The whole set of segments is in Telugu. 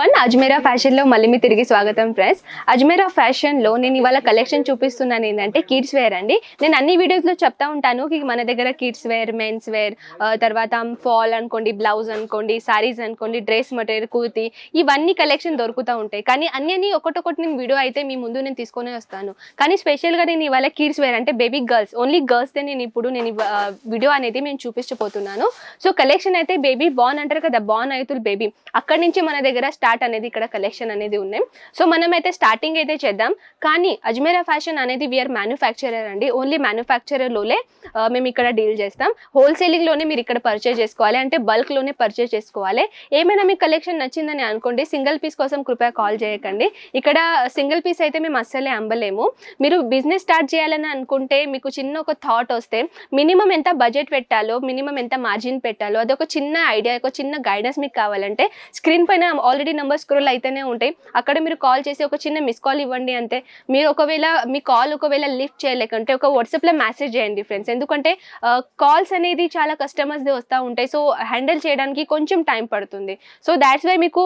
called అజ్మేరా ఫ్యాషన్లో మళ్ళీ మీ తిరిగి స్వాగతం ఫ్రెండ్స్. అజ్మేరా ఫ్యాషన్లో నేను ఇవాళ కలెక్షన్ చూపిస్తున్నాను ఏంటంటే కిడ్స్ వేర్ అండి. నేను అన్ని వీడియోస్లో చెప్తా ఉంటాను. మన దగ్గర కిడ్స్ వేర్ మెన్స్ వేర్ తర్వాత ఫాల్ అనుకోండి బ్లౌజ్ అనుకోండి సారీస్ అనుకోండి డ్రెస్ మెటీరియల్ కుర్తి ఇవన్నీ కలెక్షన్ దొరుకుతూ ఉంటాయి. కానీ అన్ని అన్ని ఒకటొకటి నేను వీడియో అయితే మీ ముందు నేను తీసుకొని వస్తాను. కానీ స్పెషల్గా నేను ఇవాళ కిడ్స్ వేర్ అంటే బేబీ గర్ల్స్ ఓన్లీ గర్ల్స్దే నేను ఇప్పుడు నేను వీడియో అనేది నేను చూపించబోతున్నాను. సో కలెక్షన్ అయితే బేబీ బాన్ అంటారు కదా బాన్ అయితుల్ బేబీ. అక్కడి నుంచి మన దగ్గర స్టార్ట్ అనేది ఇక్కడ కలెక్షన్ అనేది ఉన్నాయి. సో మనం అయితే స్టార్టింగ్ అయితే చేద్దాం. కానీ అజ్మేరా ఫ్యాషన్ అనేది వీఆర్ మ్యానుఫ్యాక్చరర్ అండి. ఓన్లీ మ్యానుఫ్యాక్చరర్లోనే మేము ఇక్కడ డీల్ చేస్తాం. హోల్సేలింగ్లోనే మీరు ఇక్కడ పర్చేజ్ చేసుకోవాలి. అంటే బల్క్లోనే పర్చేజ్ చేసుకోవాలి. ఏమైనా మీకు కలెక్షన్ నచ్చిందని అనుకోండి సింగిల్ పీస్ కోసం కృపయా కాల్ చేయకండి. ఇక్కడ సింగిల్ పీస్ అయితే మేము అస్సలే అమ్మలేము. మీరు బిజినెస్ స్టార్ట్ చేయాలని అనుకుంటే మీకు చిన్న ఒక థాట్ వస్తే మినిమం ఎంత బడ్జెట్ పెట్టాలో మినిమం ఎంత మార్జిన్ పెట్టాలో అదొక చిన్న ఐడియా ఒక చిన్న గైడెన్స్ మీకు కావాలంటే స్క్రీన్ పైన ఆల్రెడీ నెంబర్ స్క్రోల్ అయితేనే ఉంటాయి. అక్కడ మీరు కాల్ చేసి ఒక చిన్న మిస్ కాల్ ఇవ్వండి అంతే మీరు ఒకవేళ మీ కాల్ ఒకవేళ లిఫ్ట్ చేయలేకంటే ఒక వాట్సాప్లో మెసేజ్ చేయండి ఫ్రెండ్స్ ఎందుకంటే కాల్స్ అనేది చాలా కస్టమర్స్ది వస్తూ ఉంటాయి. సో హ్యాండిల్ చేయడానికి కొంచెం టైం పడుతుంది. సో దాట్స్ వై మీకు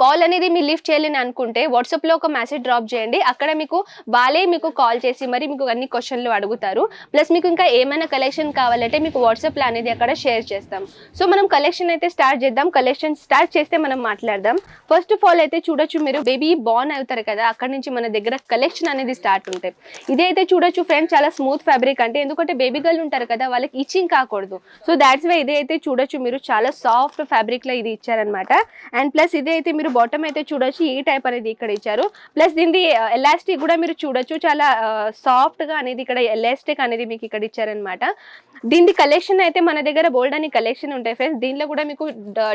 కాల్ అనేది మీరు లిఫ్ట్ చేయలేని అనుకుంటే వాట్సాప్లో ఒక మెసేజ్ డ్రాప్ చేయండి. అక్కడ మీకు వాళ్ళే మీకు కాల్ చేసి మరి మీకు అన్ని క్వశ్చన్లు అడుగుతారు. ప్లస్ మీకు ఇంకా ఏమైనా కలెక్షన్ కావాలంటే మీకు వాట్సాప్లో అనేది అక్కడ షేర్ చేస్తాం. సో మనం కలెక్షన్ అయితే స్టార్ట్ చేద్దాం. కలెక్షన్ స్టార్ట్ చేస్తే మనం మాట్లాడదాం. ఫస్ట్ ఆఫ్ ఆల్ అయితే చూడొచ్చు మీరు బేబీ బాన్ అవుతారు కదా అక్కడ నుంచి మన దగ్గర కలెక్షన్ అనేది స్టార్ట్ ఉంటాయి. ఇదే అయితే చూడొచ్చు ఫ్రెండ్స్ చాలా స్మూత్ ఫ్యాబ్రిక్ అంటే ఎందుకంటే బేబీ గర్ల్ ఉంటారు కదా వాళ్ళకి ఇచ్చింగ్ కాకూడదు. సో దాట్స్ వై ఇదే అయితే చూడొచ్చు మీరు చాలా సాఫ్ట్ ఫ్యాబ్రిక్లో ఇది ఇచ్చారనమాట అండ్ ప్లస్ ఇదే అయితే మీరు బాటమ్ అయితే చూడొచ్చు ఈ టైప్ అనేది ఇక్కడ ఇచ్చారు. ప్లస్ దీనిది uh, ఎలాస్టిక్ కూడా మీరు చూడొచ్చు. చాలా uh, సాఫ్ట్గా అనేది ఇక్కడ ఎలాస్టిక్ అనేది మీకు ఇక్కడ ఇచ్చారనమాట దీని కలెక్షన్ అయితే మన దగ్గర బోల్డ్ అని కలెక్షన్ ఉంటాయి ఫ్రెండ్స్ దీనిలో కూడా మీకు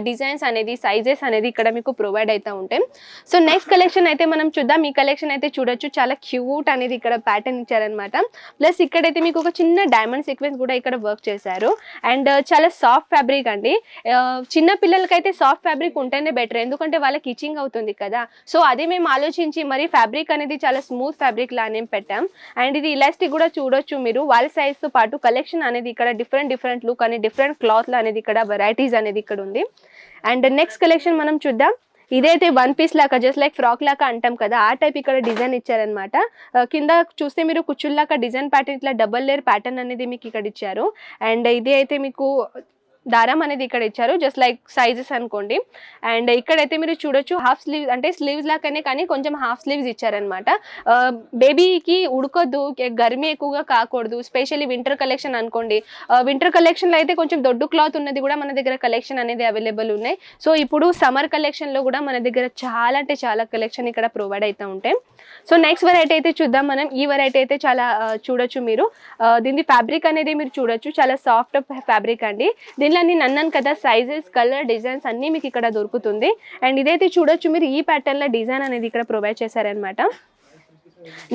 డిజైన్స్ అనేది సైజెస్ అనేది ఇక్కడ మీకు ప్రొవైడ్ అవుతూ ఉంటాయి. సో నెక్స్ట్ కలెక్షన్ అయితే మనం చూద్దాం. ఈ కలెక్షన్ అయితే చూడొచ్చు. చాలా క్యూట్ అనేది ఇక్కడ ప్యాటర్న్ ఇచ్చారనమాట ప్లస్ ఇక్కడైతే మీకు ఒక చిన్న డైమండ్ సీక్వెన్స్ కూడా ఇక్కడ వర్క్ చేశారు. అండ్ చాలా సాఫ్ట్ ఫ్యాబ్రిక్ అండి. చిన్న పిల్లలకైతే సాఫ్ట్ ఫ్యాబ్రిక్ ఉంటేనే బెటర్ ఎందుకంటే వాళ్ళకి కిచింగ్ అవుతుంది కదా. సో అదే మేము ఆలోచించి మరి ఫ్యాబ్రిక్ అనేది చాలా స్మూత్ ఫ్యాబ్రిక్ లానే పెట్టాం. అండ్ ఇది ఇలాస్టిక్ కూడా చూడొచ్చు మీరు. వాళ్ళ సైజ్తో తో పాటు కలెక్షన్ అనేది ఇక్కడ డిఫరెంట్ డిఫరెంట్ లుక్ అని డిఫరెంట్ క్లాత్ అనేది ఇక్కడ వెరైటీస్ అనేది ఇక్కడ ఉంది. అండ్ నెక్స్ట్ కలెక్షన్ మనం చూద్దాం. ఇదైతే వన్ పీస్ లాగా జస్ట్ లైక్ ఫ్రాక్ లాగా అంటాం కదా ఆ టైప్ ఇక్కడ డిజైన్ ఇచ్చారనమాట uh, కింద చూస్తే మీరు కుచ్చుల్లాగా డిజైన్ ప్యాటర్న్ ఇట్లా డబల్ లేయర్ ప్యాటర్న్ అనేది మీకు ఇక్కడ ఇచ్చారు. అండ్ ఇది అయితే మీకు దారం అనేది ఇక్కడ ఇచ్చారు. జస్ట్ లైక్ సైజెస్ అనుకోండి. అండ్ ఇక్కడైతే మీరు చూడొచ్చు హాఫ్ స్లీవ్ అంటే స్లీవ్స్ లాగానే కానీ కొంచెం హాఫ్ స్లీవ్స్ ఇచ్చారనమాట బేబీకి ఉడకొద్దు గర్మి ఎక్కువగా కాకూడదు స్పెషల్లీ వింటర్ కలెక్షన్ అనుకోండి. వింటర్ కలెక్షన్లో అయితే కొంచెం దొడ్డు క్లాత్ ఉన్నది కూడా మన దగ్గర కలెక్షన్ అనేది అవైలబుల్ ఉన్నాయి. సో ఇప్పుడు సమ్మర్ కలెక్షన్లో కూడా మన దగ్గర చాలా అంటే చాలా కలెక్షన్ ఇక్కడ ప్రొవైడ్ అవుతూ ఉంటాయి సో నెక్స్ట్ వెరైటీ అయితే చూద్దాం మనం. ఈ వెరైటీ అయితే చాలా చూడొచ్చు మీరు. దీని ఫ్యాబ్రిక్ అనేది మీరు చూడొచ్చు. చాలా సాఫ్ట్ ఫ్యాబ్రిక్ అండి. దీనిలో నేను అన్నాను కదా సైజెస్ కలర్ డిజైన్స్ అన్నీ మీకు ఇక్కడ దొరుకుతుంది. అండ్ ఇదైతే చూడొచ్చు మీరు ఈ ప్యాటర్న్లో డిజైన్ అనేది ఇక్కడ ప్రొవైడ్ చేశారనమాట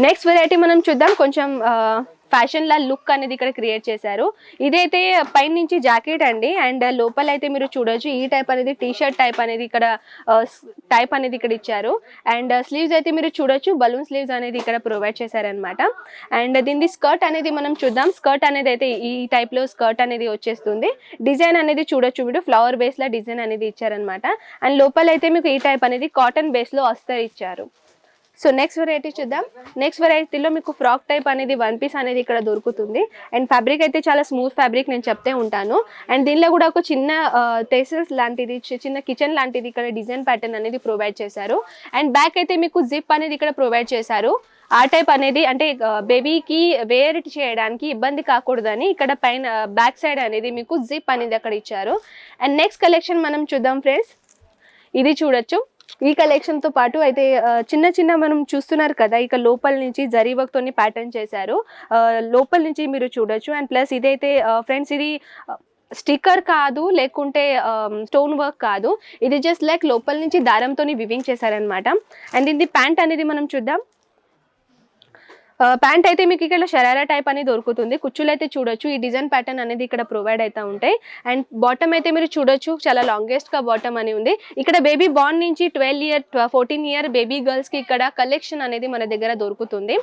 నెక్స్ట్ వెరైటీ మనం చూద్దాం. కొంచెం ఫ్యాషన్ లా లుక్ అనేది ఇక్కడ క్రియేట్ చేశారు. ఇదైతే పైన నుంచి జాకెట్ అండి. అండ్ లోపల అయితే మీరు చూడొచ్చు ఈ టైప్ అనేది టీ షర్ట్ టైప్ అనేది ఇక్కడ టైప్ అనేది ఇక్కడ ఇచ్చారు. అండ్ స్లీవ్స్ అయితే మీరు చూడొచ్చు బలూన్ స్లీవ్స్ అనేది ఇక్కడ ప్రొవైడ్ చేశారనమాట అండ్ దీని స్కర్ట్ అనేది మనం చూద్దాం. స్కర్ట్ అనేది అయితే ఈ టైప్లో స్కర్ట్ అనేది వచ్చేస్తుంది. డిజైన్ అనేది చూడొచ్చు మీరు ఫ్లవర్ బేస్లో డిజైన్ అనేది ఇచ్చారనమాట అండ్ లోపల అయితే మీకు ఈ టైప్ అనేది కాటన్ బేస్లో వస్తారు ఇచ్చారు. సో నెక్స్ట్ వెరైటీ చూద్దాం. నెక్స్ట్ వెరైటీలో మీకు ఫ్రాక్ టైప్ అనేది వన్ పీస్ అనేది ఇక్కడ దొరుకుతుంది. అండ్ ఫ్యాబ్రిక్ అయితే చాలా స్మూత్ ఫ్యాబ్రిక్ నేను చెప్తే ఉంటాను. అండ్ దీనిలో కూడా ఒక చిన్న టేసల్స్ లాంటిది చిన్న కిచెన్ లాంటిది ఇక్కడ డిజైన్ ప్యాటర్న్ అనేది ప్రొవైడ్ చేశారు. అండ్ బ్యాక్ అయితే మీకు జిప్ అనేది ఇక్కడ ప్రొవైడ్ చేశారు. ఆ టైప్ అనేది అంటే బేబీకి వేర్ చేయడానికి ఇబ్బంది కాకూడదని ఇక్కడ పైన బ్యాక్ సైడ్ అనేది మీకు జిప్ అనేది అక్కడ ఇచ్చారు. అండ్ నెక్స్ట్ కలెక్షన్ మనం చూద్దాం ఫ్రెండ్స్ ఇది చూడొచ్చు. ఈ కలెక్షన్తో పాటు అయితే చిన్న చిన్న మనం చూస్తున్నారు కదా ఇక లోపల నుంచి జరీ వర్క్ తోని ప్యాటర్న్ చేశారు. లోపల నుంచి మీరు చూడొచ్చు. అండ్ ప్లస్ ఇదైతే ఫ్రెండ్స్ ఇది స్టిక్కర్ కాదు లేకుంటే స్టోన్ వర్క్ కాదు. ఇది జస్ట్ లైక్ లోపల నుంచి దారంతో వివింగ్ చేశారనమాట అండ్ ఇది ప్యాంట్ అనేది మనం చూద్దాం. ప్యాంట్ అయితే మీకు ఇక్కడ షరారా టైప్ అనేది దొరుకుతుంది. కుచ్చులు అయితే చూడొచ్చు. ఈ డిజైన్ ప్యాటర్న్ అనేది ఇక్కడ ప్రొవైడ్ అవుతూ ఉంటాయి. అండ్ బాటమ్ అయితే మీరు చూడొచ్చు. చాలా లాంగెస్ట్గా బాటమ్ అని ఉంది. ఇక్కడ బేబీ బాన్ నుంచి twelve year fourteen year baby గర్ల్స్కి ఇక్కడ కలెక్షన్ అనేది మన దగ్గర దొరుకుతుంది.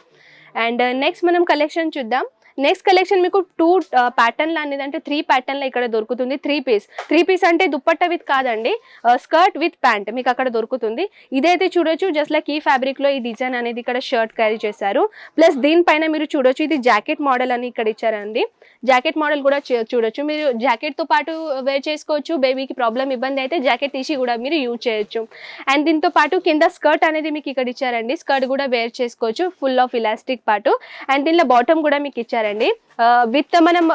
అండ్ నెక్స్ట్ మనం కలెక్షన్ చూద్దాం. నెక్స్ట్ కలెక్షన్ మీకు టూ ప్యాటర్న్లు అనేది అంటే త్రీ ప్యాటర్న్లో ఇక్కడ దొరుకుతుంది. త్రీ పీస్ త్రీ పీస్ అంటే దుప్పట్ట విత్ కాదండి. స్కర్ట్ విత్ ప్యాంట్ మీకు అక్కడ దొరుకుతుంది. ఇదైతే చూడొచ్చు జస్ట్ లైక్ ఈ ఫ్యాబ్రిక్లో ఈ డిజైన్ అనేది ఇక్కడ షర్ట్ క్యారీ చేశారు. ప్లస్ దీనిపైన మీరు చూడొచ్చు ఇది జాకెట్ మోడల్ అని ఇక్కడ ఇచ్చారండి. జాకెట్ మోడల్ కూడా చూడొచ్చు. మీరు జాకెట్తో పాటు వేర్ చేసుకోవచ్చు బేబీకి ప్రాబ్లం ఇబ్బంది అయితే జాకెట్ తీసి కూడా మీరు యూజ్ చేయొచ్చు. అండ్ దీంతో పాటు కింద స్కర్ట్ అనేది మీకు ఇక్కడ ఇచ్చారండి. స్కర్ట్ కూడా వేర్ చేసుకోవచ్చు ఫుల్ ఆఫ్ ఇలాస్టిక్ పాటు అండ్ దీనిలో బాటమ్ కూడా మీకు ఇచ్చారండి. విత్ మనం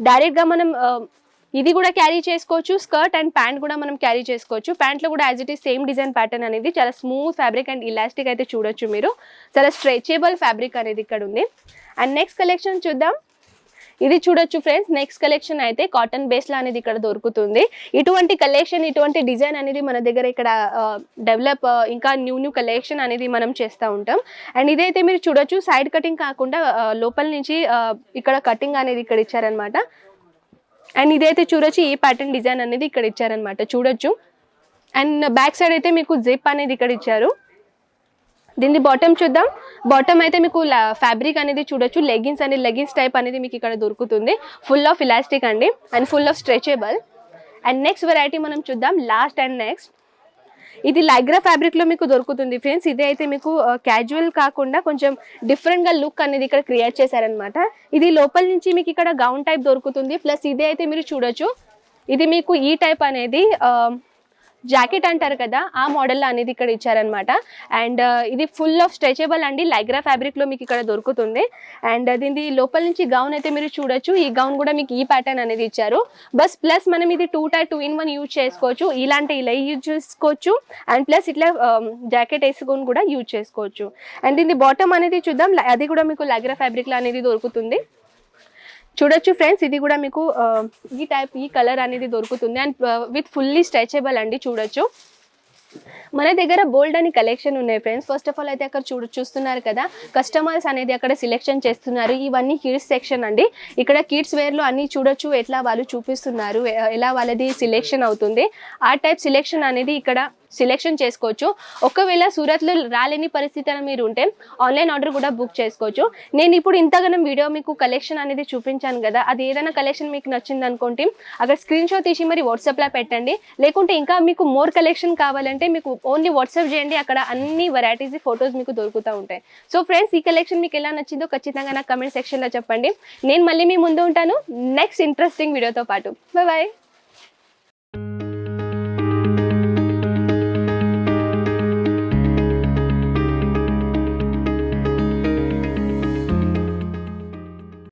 డైరెక్ట్గా మనం ఇది కూడా క్యారీ చేసుకోవచ్చు. స్కర్ట్ అండ్ ప్యాంట్ కూడా మనం క్యారీ చేసుకోవచ్చు. ప్యాంట్లో కూడా as it is same design pattern అనేది చాలా స్మూత్ ఫ్యాబ్రిక్ అండ్ ఇలాస్టిక్ అయితే చూడొచ్చు మీరు. చాలా స్ట్రెచబుల్ ఫ్యాబ్రిక్ అనేది ఇక్కడ ఉంది అండ్ నెక్స్ట్ కలెక్షన్ చూద్దాం. ఇది చూడొచ్చు ఫ్రెండ్స్. నెక్స్ట్ కలెక్షన్ అయితే కాటన్ బేస్లో అనేది ఇక్కడ దొరుకుతుంది. ఇటువంటి కలెక్షన్ ఇటువంటి డిజైన్ అనేది మన దగ్గర ఇక్కడ డెవలప్ ఇంకా న్యూ న్యూ కలెక్షన్ అనేది మనం చేస్తూ ఉంటాం. అండ్ ఇదైతే మీరు చూడొచ్చు. సైడ్ కటింగ్ కాకుండా లోపల నుంచి ఇక్కడ కటింగ్ అనేది ఇక్కడ ఇచ్చారనమాట అండ్ ఇదైతే చూడొచ్చు. ఈ ప్యాటర్న్ డిజైన్ అనేది ఇక్కడ ఇచ్చారనమాట చూడొచ్చు. అండ్ బ్యాక్ సైడ్ అయితే మీకు జిప్ అనేది ఇక్కడ ఇచ్చారు. దీన్ని బాటమ్ చూద్దాం. బాటమ్ అయితే మీకు ఫ్యాబ్రిక్ అనేది చూడొచ్చు లెగిన్స్ అనేది లెగిన్స్ టైప్ అనేది మీకు ఇక్కడ దొరుకుతుంది. ఫుల్ ఆఫ్ ఇలాస్టిక్ అండి and full of stretchable and next variety మనం చూద్దాం లాస్ట్ అండ్ నెక్స్ట్ ఇది లైగ్రా ఫ్యాబ్రిక్లో మీకు దొరుకుతుంది ఫ్రెండ్స్ ఇది అయితే మీకు క్యాజువల్ కాకుండా కొంచెం డిఫరెంట్గా లుక్ అనేది ఇక్కడ క్రియేట్ చేశారనమాట ఇది లోపల నుంచి మీకు ఇక్కడ గౌన్ టైప్ దొరుకుతుంది. ప్లస్ ఇదే అయితే మీరు చూడొచ్చు. ఇది మీకు e ఈ టైప్ అనేది జాకెట్ అంటారు కదా ఆ మోడల్ అనేది ఇక్కడ ఇచ్చారనమాట. అండ్ uh, ఇది ఫుల్ ఆఫ్ స్ట్రెచబుల్ అండి. లైగ్రా ఫ్యాబ్రిక్లో మీకు ఇక్కడ దొరుకుతుంది. అండ్ uh, దీని లోపల నుంచి గౌన్ అయితే మీరు చూడొచ్చు. ఈ గౌన్ కూడా మీకు ఈ ప్యాటర్న్ అనేది ఇచ్చారు. బస్ ప్లస్ మనం ఇది to tie two in one use చేసుకోవచ్చు. ఇలాంటి ఇలా యూజ్ um, చేసుకోవచ్చు. అండ్ ప్లస్ ఇట్లా జాకెట్ వేసుకొని కూడా యూజ్ చేసుకోవచ్చు. అండ్ దీని బాటమ్ అనేది చూద్దాం. అది కూడా మీకు లైగ్రా ఫ్యాబ్రిక్లో అనేది దొరుకుతుంది. చూడొచ్చు ఫ్రెండ్స్ ఇది కూడా మీకు ఈ టైప్ ఈ కలర్ అనేది దొరుకుతుంది. అండ్ విత్ ఫుల్లీ స్ట్రెచబుల్ అండి చూడొచ్చు. మన దగ్గర బోల్డ్ అని కలెక్షన్ ఉన్నాయి ఫ్రెండ్స్. ఫస్ట్ ఆఫ్ ఆల్ అయితే అక్కడ చూడు చూస్తున్నారు కదా కస్టమర్స్ అనేది అక్కడ సెలెక్షన్ చేస్తున్నారు. ఇవన్నీ కిడ్స్ సెక్షన్ అండి. ఇక్కడ కిడ్స్ వేర్లో అన్ని చూడొచ్చు ఎట్లా వాళ్ళు చూపిస్తున్నారు ఎలా వాళ్ళది సెలెక్షన్ అవుతుంది. ఆ టైప్ సెలెక్షన్ అనేది ఇక్కడ సెలెక్షన్ చేసుకోవచ్చు. ఒకవేళ సూరత్లో రాలేని పరిస్థితి మీరు ఉంటే ఆన్లైన్ ఆర్డర్ కూడా బుక్ చేసుకోవచ్చు. నేను ఇప్పుడు ఇంతగానం వీడియో మీకు కలెక్షన్ అనేది చూపించాను కదా అది ఏదైనా కలెక్షన్ మీకు నచ్చింది అనుకుంటే అక్కడ స్క్రీన్ షాట్ తీసి మరి వాట్సాప్లో పెట్టండి. లేకుంటే ఇంకా మీకు మోర్ కలెక్షన్ కావాలంటే మీకు ఓన్లీ వాట్సాప్ చేయండి అక్కడ అన్ని వెరైటీస్ ఫొటోస్ మీకు దొరుకుతూ ఉంటాయి. సో ఫ్రెండ్స్ ఈ కలెక్షన్ మీకు ఎలా నచ్చిందో ఖచ్చితంగా నాకు కమెంట్ సెక్షన్లో చెప్పండి. నేను మళ్ళీ మీ ముందు ఉంటాను. నెక్స్ట్ ఇంట్రెస్టింగ్ వీడియోతో పాటు. బాయ్